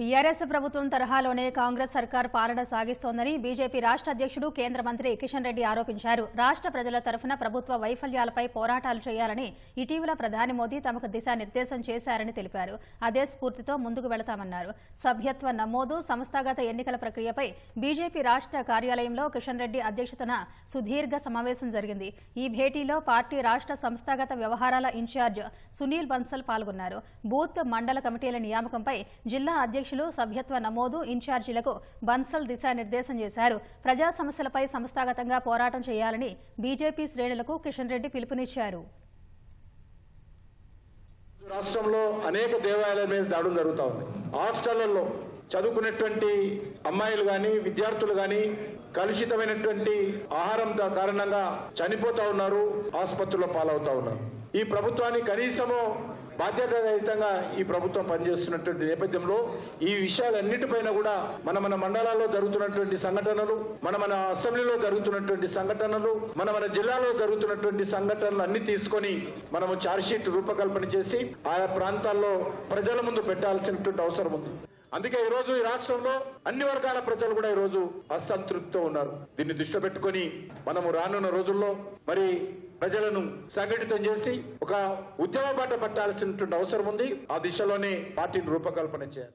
BRS ప్రభుత్వం తరహాలోనే కాంగ్రెస్ సర్కార్ పాలన సాగిస్తోందని బీజేపీ రాష్ట్ర అధ్యక్షుడు కేంద్ర మంత్రి కిషన్ రెడ్డి ఆరోపించారు. రాష్ట్ర ప్రజల తరఫున ప్రభుత్వ వైఫల్యాలపై పోరాటాలు చేయాలని ఇటీవల ప్రధాని మోదీ తమకు దిశానిర్దేశం చేశారని తెలిపారు. అదే స్ఫూర్తితో ముందుకు వెళతామన్నారు. సభ్యత్వ నమోదు సంస్థాగత ఎన్నికల ప్రక్రియపై బీజేపీ రాష్ట్ర కార్యాలయంలో కిషన్ రెడ్డి అధ్యక్షతన సుదీర్ఘ సమావేశం జరిగింది. ఈ భేటీలో పార్టీ రాష్ట్ర సంస్థాగత వ్యవహారాల ఇన్ఛార్జ్ సునీల్ బన్సల్ పాల్గొన్నారు. బూత్ మండల కమిటీల నియామకంపై జిల్లా అధ్యక్షులు సభ్యత్వ నమోదు ఇన్ఛార్జీలకు బన్సల్ దిశానిర్దేశం చేశారు. ప్రజా సమస్యలపై సంస్థాగతంగా పోరాటం చేయాలని బీజేపీ శ్రేణులకు కిషన్ రెడ్డి పిలుపునిచ్చారు. రాష్ట్రంలో అనేక దేవాలయాల మీద దాడులు జరుగుతూ ఉంది. హాస్టళ్ళలో చదువుకునేటువంటి అమ్మాయిలు కానీ విద్యార్థులు కానీ కలుషితమైనటువంటి ఆహారం కారణంగా చనిపోతా ఉన్నారు ఆసుపత్రుల్లో పాలవుతా ఉన్నారు. ఈ ప్రభుత్వాన్ని కనీసము బాధ్యతారహితంగా ఈ ప్రభుత్వం పనిచేస్తున్నటువంటి నేపథ్యంలో ఈ విషయాలన్నిటిపైన కూడా మన మన మండలాల్లో జరుగుతున్నటువంటి సంఘటనలు మన మన అసెంబ్లీలో జరుగుతున్నటువంటి సంఘటనలు మన మన జిల్లాలో జరుగుతున్నటువంటి సంఘటనలు అన్ని తీసుకొని మనము చార్జ్షీట్ రూపకల్పన చేసి ఆయా ప్రాంతాల్లో ప్రజల ముందు పెట్టాల్సినటువంటి అవసరం ఉంది. అందుకే ఈ రోజు ఈ రాష్ట్రంలో అన్ని వర్గాల ప్రజలు కూడా ఈ రోజు అసంతృప్తితో ఉన్నారు. దీన్ని దృష్టిలో పెట్టుకొని మనము రానున్న రోజుల్లో మరి ప్రజలను సంఘటితం చేసి ఒక ఉద్యమ బాట పట్టాల్సినటువంటి అవసరం ఉంది. ఆ దిశలోనే పార్టీని రూపకల్పన చేయాలి.